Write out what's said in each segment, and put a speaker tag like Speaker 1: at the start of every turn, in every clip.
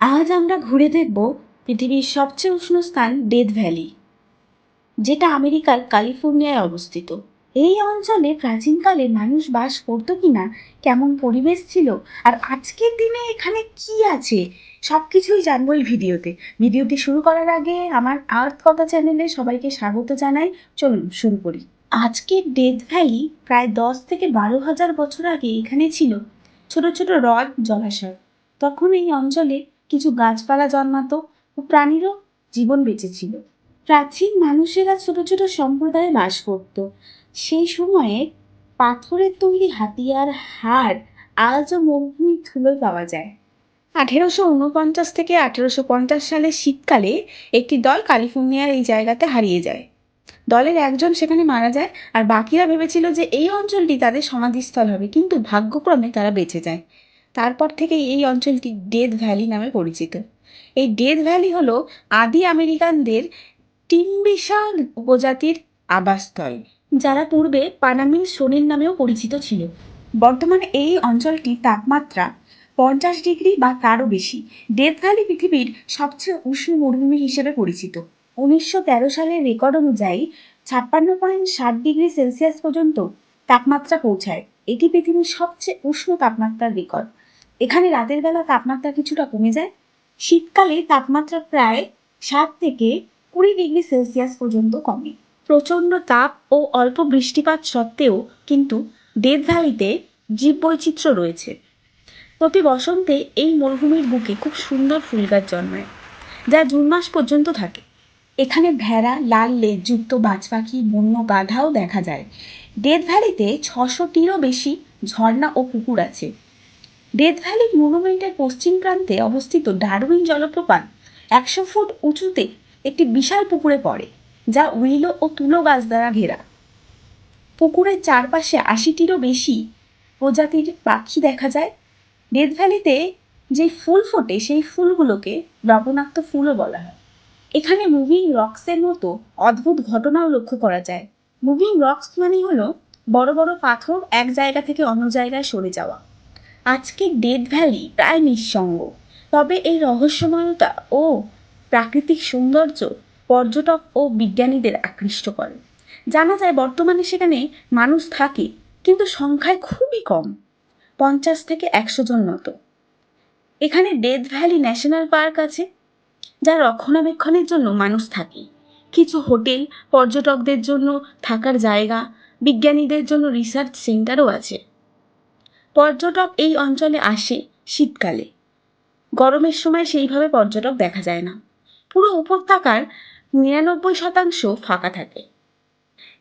Speaker 1: আজ আমরা ঘুরে দেখব পৃথিবীর সবচেয়ে উষ্ণ স্থান ডেথ ভ্যালি, যেটা আমেরিকার ক্যালিফোর্নিয়ায় অবস্থিত। এই অঞ্চলে প্রাচীনকালে মানুষ বাস করতো কিনা, কেমন পরিবেশ ছিল, আর আজকের দিনে এখানে কি আছে সব কিছুই জানব এই ভিডিওতে। ভিডিওটি শুরু করার আগে আমার আর্থ কথা চ্যানেলে সবাইকে স্বাগত জানাই। চলুন, শুরু করি। আজকের ডেথ ভ্যালি প্রায় দশ থেকে বারো হাজার বছর আগে এখানে ছিল। ছোট ছোট হ্রদ, জলাশয়। তখন এই অঞ্চলে কিছু গাছপালা জন্মাতো ও প্রাণীরও জীবন বেঁচেছিল। প্রাচীন মানুষেরা ছোট ছোট সম্প্রদায়ে বাস করত। সেই সময়ে পাথরের তৈরি হাতিয়ার, হাড় আজও মরুভূমির ধুলোয় পাওয়া যায়। আঠেরোশো উনপঞ্চাশ থেকে আঠেরোশো পঞ্চাশ সালের শীতকালে একটি দল ক্যালিফোর্নিয়ার এই জায়গাতে হারিয়ে যায়। দলের একজন সেখানে মারা যায় আর বাকিরা ভেবেছিল যে এই অঞ্চলটি তাদের সমাধিস্থল হবে, কিন্তু ভাগ্যক্রমে তারা বেঁচে যায়। তারপর থেকে এই অঞ্চলটি ডেথ ভ্যালি নামে পরিচিত। এই ডেথ ভ্যালি হলো আদি আমেরিকানদের টিম্বিশাল উপজাতির আবাসস্থল, যারা পূর্বে পানামির সোনেল নামেও পরিচিত ছিল। বর্তমানে এই অঞ্চলটি তাপমাত্রা পঞ্চাশ ডিগ্রি বা তারও বেশি। ডেথ ভ্যালি পৃথিবীর সবচেয়ে উষ্ণ মরুভূমি হিসেবে পরিচিত। উনিশশো তেরো সালের রেকর্ড অনুযায়ী ছাপ্পান্ন পয়েন্ট ষাট ডিগ্রি সেলসিয়াস পর্যন্ত তাপমাত্রা পৌঁছায়। এটি পৃথিবীর সবচেয়ে উষ্ণ তাপমাত্রার রেকর্ড। এখানে রাতের বেলা তাপমাত্রা কিছুটা কমে যায়। শীতকালে তাপমাত্রা প্রায় সাত থেকে কুড়ি ডিগ্রি সেলসিয়াস পর্যন্ত কমে। প্রচণ্ড তাপ ও অল্প বৃষ্টিপাত সত্ত্বেও কিন্তু ডেথ ভ্যালিতে জীববৈচিত্র্য রয়েছে। প্রতি বসন্তে এই মরুভূমির বুকে খুব সুন্দর ফুল গাছ জন্মায়, যা জুন মাস পর্যন্ত থাকে। এখানে ভেড়া, লাল লেজযুক্ত বাজ পাখি বন্য গাধাও দেখা যায়। ডেথ ভ্যালিতে ছশোটিরও বেশি ঝর্ণা ও পুকুর আছে। ডেথ ভ্যালি মনুমেন্টের পশ্চিম প্রান্তে অবস্থিত ডারউইন জলপ্রপাত একশো ফুট উঁচুতে একটি বিশাল পুকুরে পড়ে, যা উইলো ও তুলো গাছ দ্বারা ঘেরা। পুকুরের চারপাশে আশিটিরও বেশি প্রজাতির পাখি দেখা যায়। ডেথ ভ্যালিতে যে ফুল ফোটে, সেই ফুলগুলোকে লবণাক্ত ফুলও বলা হয়। এখানে মুভিং রক্সের মতো অদ্ভুত ঘটনাও লক্ষ্য করা যায়। মুভিং রক্স মানে হলো বড় বড় পাথর এক জায়গা থেকে অন্য জায়গায় সরে যাওয়া। আজকে ডেথ ভ্যালি প্রায় নিঃসঙ্গ। তবে এই রহস্যময়তা ও প্রাকৃতিক সৌন্দর্য পর্যটক ও বিজ্ঞানীদের আকৃষ্ট করে। জানা যায় বর্তমানে সেখানে মানুষ থাকে, কিন্তু সংখ্যায় খুবই কম। পঞ্চাশ থেকে একশো জন মতো। এখানে ডেথ ভ্যালি ন্যাশনাল পার্ক আছে। যা রক্ষণাবেক্ষণের জন্য মানুষ থাকে। কিছু হোটেল, পর্যটকদের জন্য থাকার জায়গা, বিজ্ঞানীদের জন্য রিসার্চ সেন্টারও আছে। পর্যটক এই অঞ্চলে আসে শীতকালে। গরমের সময় সেইভাবে পর্যটক দেখা যায় না। পুরো উপত্যকার নিরানব্বই শতাংশ ফাঁকা থাকে।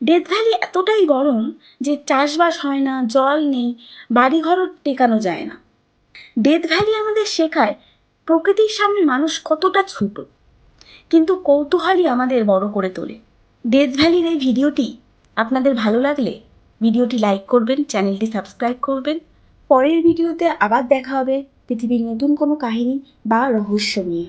Speaker 1: ডেথ ভ্যালি এতটাই গরম যে চাষবাস হয় না, জল নেই, বাড়িঘরও টেকানো যায় না। ডেথ ভ্যালি আমাদের শেখায় প্রকৃতির সামনে মানুষ কতটা ছোট, কিন্তু কৌতূহলই আমাদের বড় করে তোলে। ডেথ ভ্যালির এই ভিডিওটি আপনাদের ভালো লাগলে ভিডিওটি লাইক করবেন, চ্যানেলটি সাবস্ক্রাইব করবেন। পরের ভিডিওতে আবার দেখা হবে, পৃথিবীর নতুন কোনো কাহিনী বা রহস্য নিয়ে।